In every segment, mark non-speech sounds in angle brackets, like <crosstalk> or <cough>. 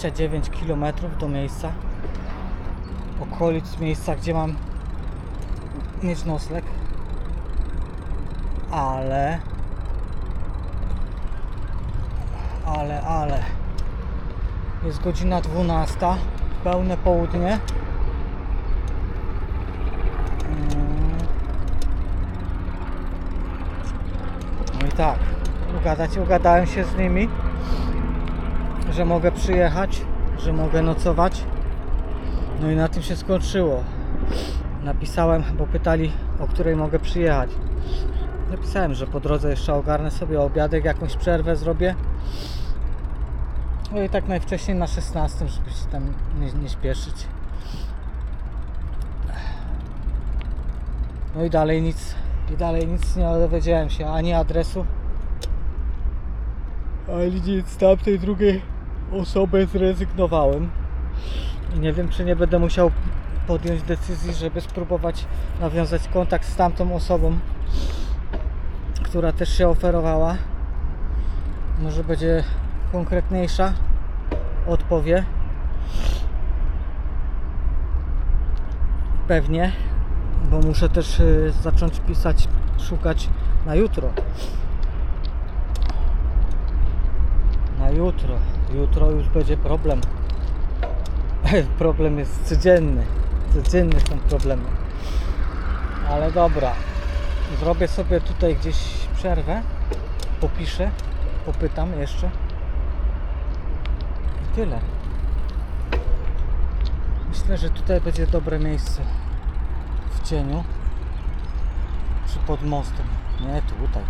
29 km do miejsca okolic miejsca, gdzie mam mieć ale ale, ale. Jest godzina 12 pełne południe. Mm. No i tak ugadać, ugadałem się z nimi że mogę przyjechać że mogę nocować no i na tym się skończyło napisałem, bo pytali o której mogę przyjechać Napisałem, że po drodze jeszcze ogarnę sobie obiadek, jakąś przerwę zrobię. No i tak najwcześniej na 16, żeby się tam nie, nie śpieszyć. No i dalej nic, i dalej nic nie dowiedziałem się, ani adresu, ani nic tamtej drugiej osoby zrezygnowałem. I nie wiem, czy nie będę musiał podjąć decyzji, żeby spróbować nawiązać kontakt z tamtą osobą która też się oferowała. Może będzie konkretniejsza, odpowie. Pewnie, bo muszę też y, zacząć pisać, szukać na jutro. Na jutro. Jutro już będzie problem. <laughs> problem jest codzienny. Codzienny są problemy. Ale dobra. Zrobię sobie tutaj gdzieś przerwę, popiszę, popytam jeszcze i tyle. Myślę, że tutaj będzie dobre miejsce w cieniu, czy pod mostem. Nie, tutaj.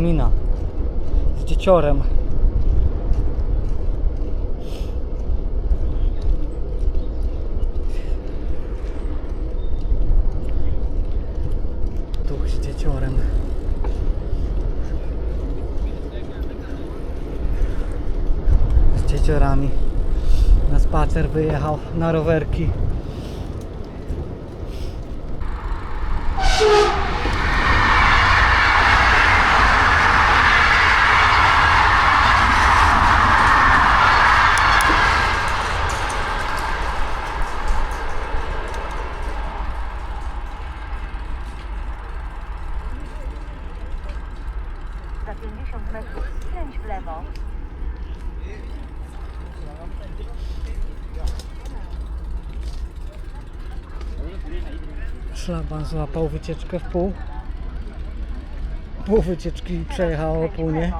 Mamina. Z dzieciorem. Duch z dzieciorem. Z dzieciorami. Na spacer wyjechał na rowerki. Za 50 metrów skręć w lewo. Szlaban złapał wycieczkę w pół. Pół wycieczki przejechało, pół nie.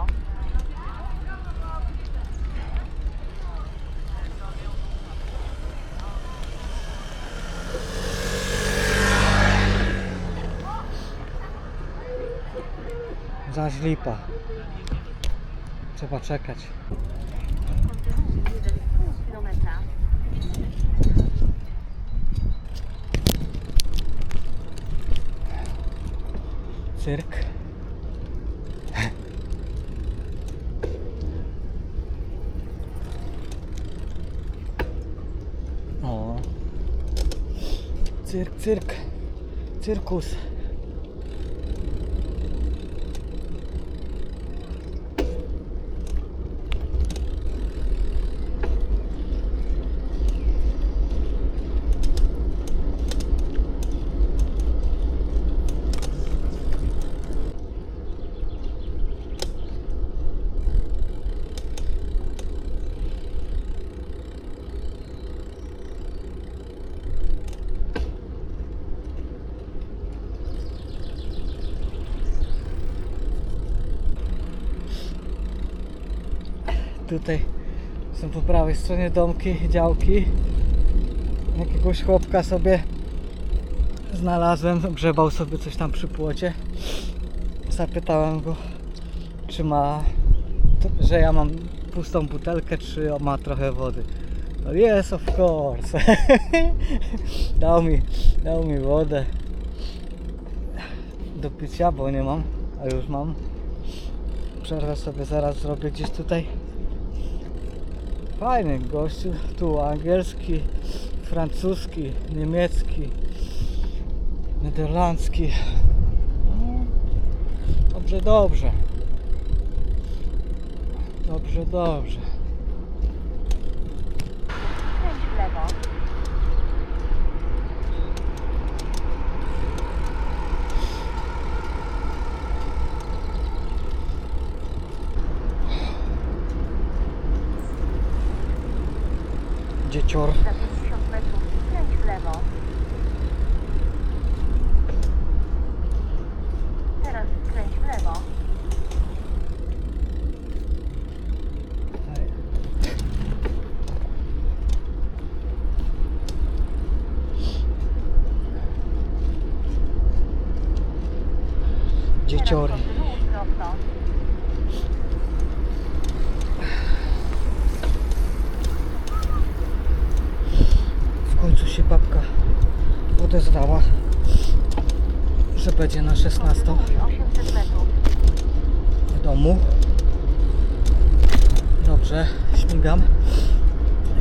Zaś lipa. Trzeba czekać. Kontynuuj 1,5 kilometra. цирк. О. Цирк, цирк, циркус. Tutaj są po prawej stronie domki, działki. Jakiegoś chłopka sobie znalazłem, grzebał sobie coś tam przy płocie. Zapytałem go, czy ma, że ja mam pustą butelkę, czy ma trochę wody. No Yes, of course. <laughs> dał, mi, dał mi wodę do picia, bo nie mam, a już mam. Przerwę sobie zaraz zrobię gdzieś tutaj. Fajny gościu, tu angielski, francuski, niemiecki, niderlandzki. Dobrze, dobrze. Dobrze, dobrze. Skręć w 50 metrów w lewo. Teraz w. Dzieciory. Teraz odezwała, że będzie na 16 Kontynuuj 800 metrów. w domu. Dobrze, śmigam.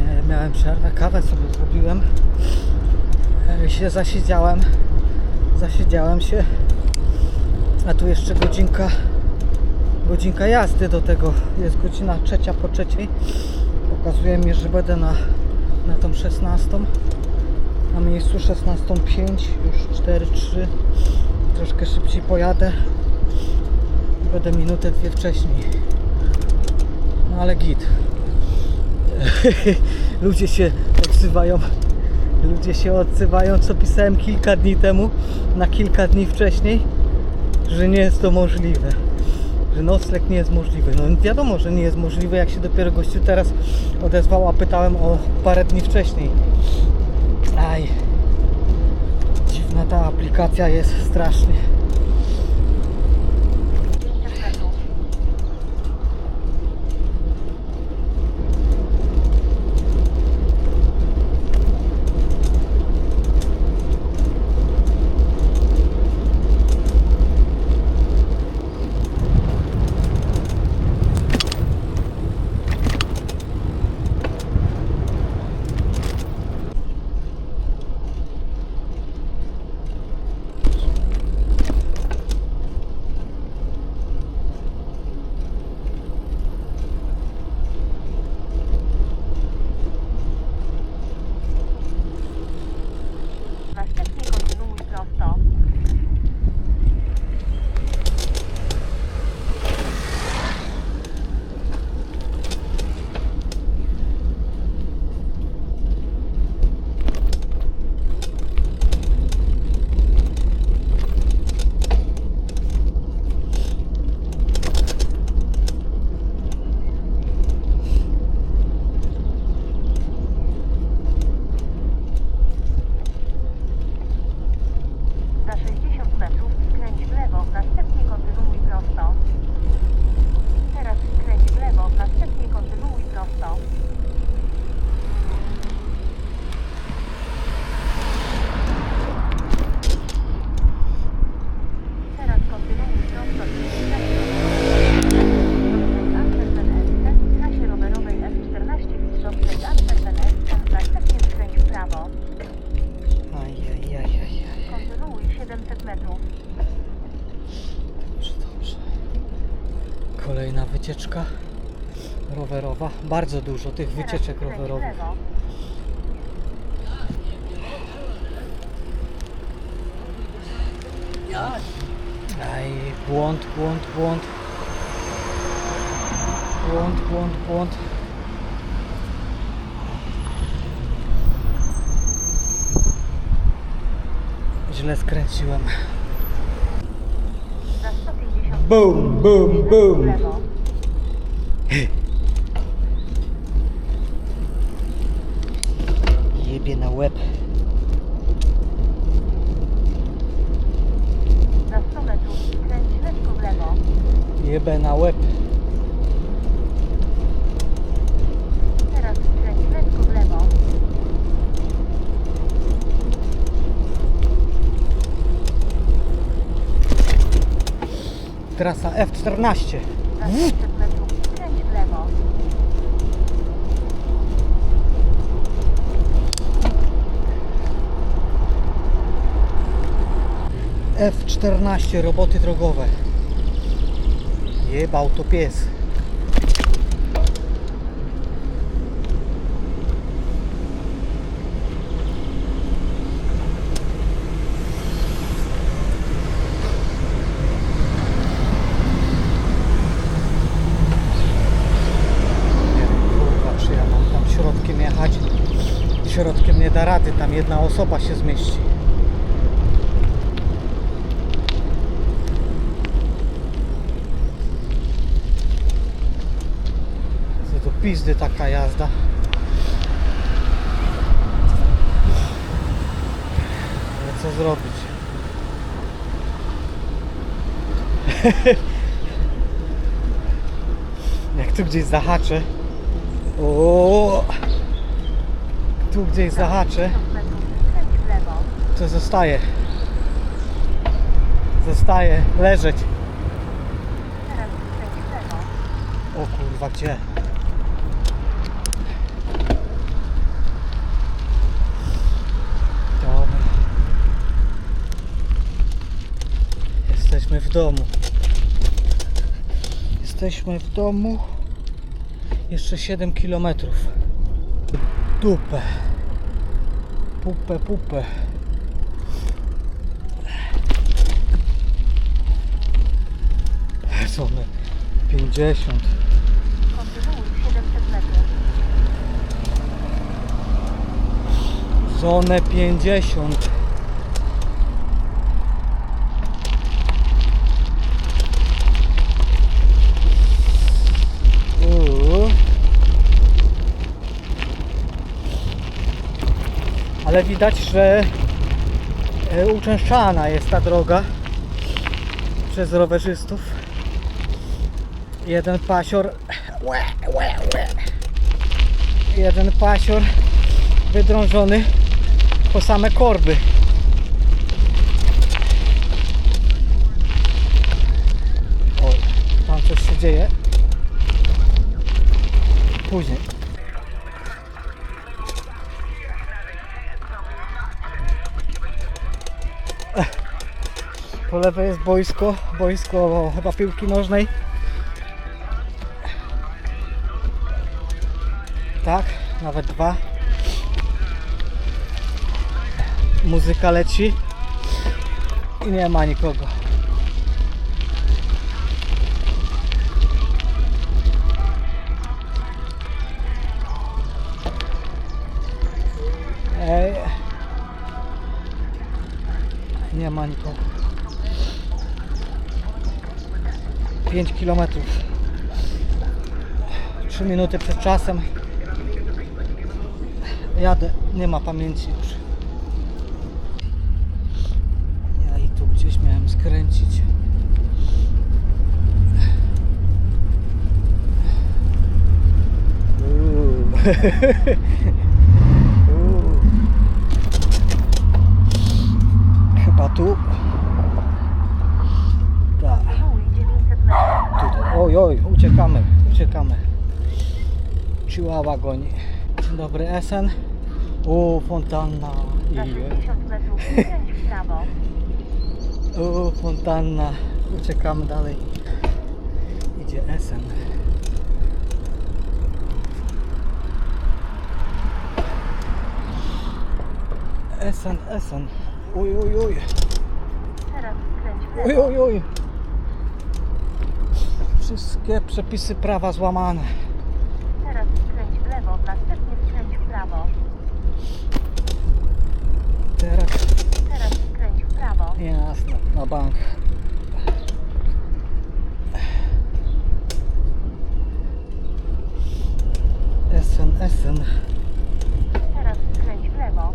E, miałem przerwę, kawę sobie zrobiłem. E, się zasiedziałem. Zasiedziałem się. A tu jeszcze godzinka godzinka jazdy do tego. Jest godzina trzecia po trzeciej. Pokazuje mi, że będę na, na tą 16. Na miejscu 16.05, już 4.3. Troszkę szybciej pojadę. Będę minutę, dwie wcześniej. No ale git. <laughs> Ludzie się odzywają. Ludzie się odzywają, co pisałem kilka dni temu, na kilka dni wcześniej, że nie jest to możliwe. Że nocleg nie jest możliwy. No wiadomo, że nie jest możliwy, jak się dopiero gościu teraz odezwał, a pytałem o parę dni wcześniej. Dziwna ta aplikacja jest strasznie. 500 metrów. Następnie kontynuuj prosto. Za 60 metrów skręć w lewo, następnie kontynuuj prosto. Teraz skręć w lewo, następnie kontynuuj prosto. Teraz kontynuuj prosto i w trasie rowerowej F14 Bishopsgate Antwerpen następnie skręć w prawo. Ajajajajaj. Kontynuuj 700 metrów. Dobrze, dobrze. Kolejna wycieczka rowerowa. Bardzo dużo tych Teraz wycieczek skręć w rowerowych. lewo. Aj, błąd, błąd, błąd. Błąd, błąd, błąd. Źle skręciłem. Za 150 Bum, bum, w bum. lewo. Jebie na łeb. Za 100 metrów skręć lekko w lewo. Jebę na łeb. Teraz skręć lekko w lewo. Trasa F14. Za 500 metrów skręć w lewo. F14 roboty drogowe. Jebał to pies. Nie wiem, kurwa, czy ja mam tam środkiem jechać. środkiem nie da rady, tam jedna osoba się zmieści. Co to pizdy taka jazda. Ale co zrobić? <laughs> Jak tu gdzieś zahaczę. Tu gdzieś zahaczę, 1000 metrów skręć w lewo. to zostaje. Zostaje leżeć. O kurwa, gdzie? Dobra. Jesteśmy w domu. Jesteśmy w domu. Jeszcze 7 km. Dupę. Pupę, pupę. Zone 50. Kontynuuj 700 metrów. Zonę 50. Ale widać, że e, uczęszczana jest ta droga przez rowerzystów. Jeden pasior jeden pasior wydrążony po same korby. O, tam coś się dzieje. Później. Po lewej jest boisko, boisko chyba piłki nożnej. Tak, nawet dwa. muzyka leci i nie ma nikogo. Ej. Nie ma nikogo. 5 km. 3 minuty przed czasem. Jadę, nie ma pamięci już. Ja i tu gdzieś miałem skręcić. Uuu. <laughs> Uuu. Chyba tu. Tak. Kontynuuj 900 metrów. Tutaj. Oj, uciekamy, uciekamy. Chihuahua goni. Dzień dobry, Esen. O, fontanna. Za I, 60 metrów skręć w prawo. o, fontanna. Uciekamy dalej. Idzie Esen. Esen, Esen. Uj, uj, uj. Teraz skręć w Uj, uj, uj. Wszystkie przepisy prawa złamane. Teraz skręć w lewo. Następnie skręć w prawo. Teraz Teraz skręć w prawo. jasne, na bank. Esen, Esen. Teraz skręć w lewo.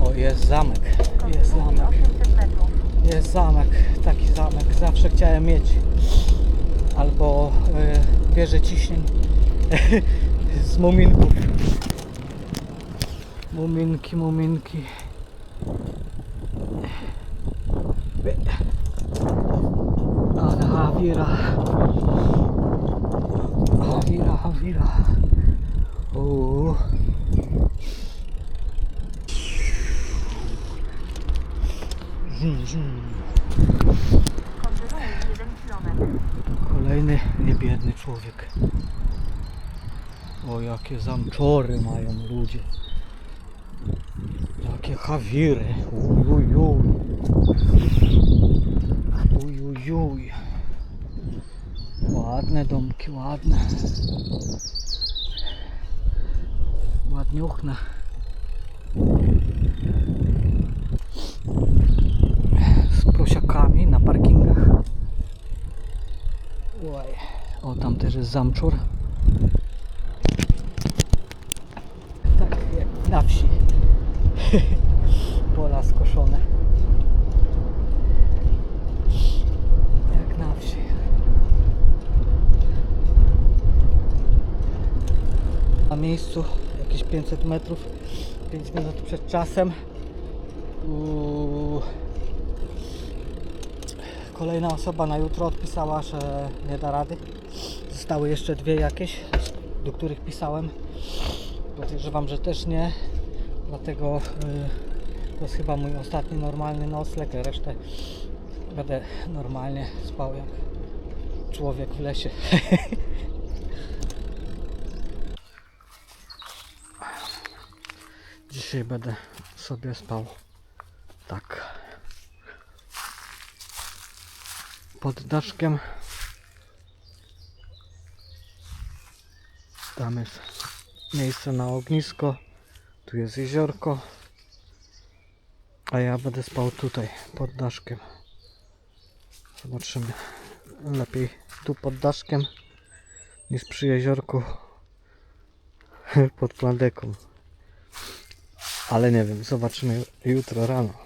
O, jest zamek. Jest zamek. 800 metrów. Jest zamek. Taki zamek. Zawsze chciałem mieć. Albo y, wieżę ciśnień <laughs> z muminków. Muminki, muminki. Ale Hawira. Hawira, Hawira. Uuu. Kolejny niebiedny człowiek. O, jakie zamczory mają ludzie. Jakie hawiry. Uj, uj, uj. Ujuj. Ładne domki, ładne. Ładniuchne. Z prosiakami na parkingach. Oj. O, tam też jest zamczur. Tak jak na wsi. <laughs> Pola skoszone. Jak na wsi. Na miejscu jakieś 500 metrów, 5 minut przed czasem. Uuu. Kolejna osoba na jutro odpisała, że nie da rady. Zostały jeszcze dwie jakieś, do których pisałem. Podejrzewam, że też nie. Dlatego y, to jest chyba mój ostatni normalny nocleg. Resztę będę normalnie spał jak człowiek w lesie. <laughs> Dzisiaj będę sobie spał tak. Pod daszkiem. Tam jest miejsce na ognisko. Tu jest jeziorko. A ja będę spał tutaj, pod daszkiem. Zobaczymy. Lepiej tu pod daszkiem niż przy jeziorku <laughs> pod plandeką. Ale nie wiem, zobaczymy jutro rano.